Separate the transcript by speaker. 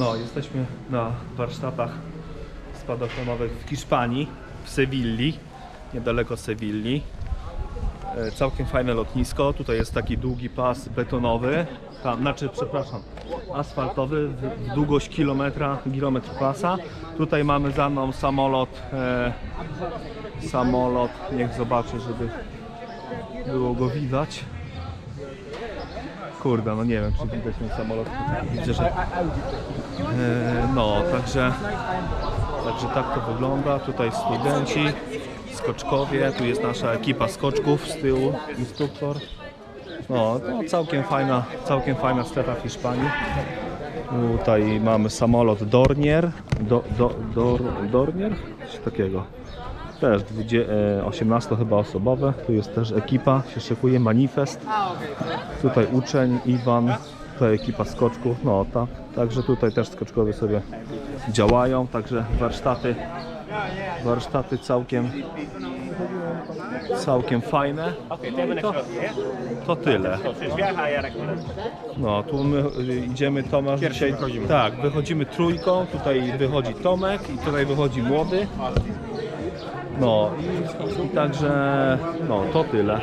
Speaker 1: No, jesteśmy na warsztatach spadochronowych w Hiszpanii, w Sewilli, niedaleko Sewilli. E, Całkiem fajne lotnisko. Tutaj jest taki długi pas betonowy, tam, znaczy, przepraszam, asfaltowy, w, w długość kilometra, kilometr pasa. Tutaj mamy za mną samolot, e, samolot, niech zobaczę, żeby było go widać. Kurde, no nie wiem, czy widać ten samolot. Widzę, że... E, no, także... Także tak to wygląda. Tutaj studenci, skoczkowie. Tu jest nasza ekipa skoczków z tyłu, instruktor. No, całkiem fajna, całkiem fajna strefa w Hiszpanii. Tutaj mamy samolot Dornier. Do, do, dor, Dornier? Coś takiego. Też 20, e, 18 chyba osobowe. Tu jest też ekipa, się szykuje, manifest. Tutaj uczeń, Iwan, tutaj ekipa skoczków, no tak, także tutaj też skoczkowie sobie działają, także warsztaty, warsztaty całkiem, całkiem fajne. I to, to tyle. No, tu my y, idziemy, Tomasz dzisiaj, tak, wychodzimy trójką, tutaj wychodzi Tomek i tutaj wychodzi młody. No i, i także, no to tyle.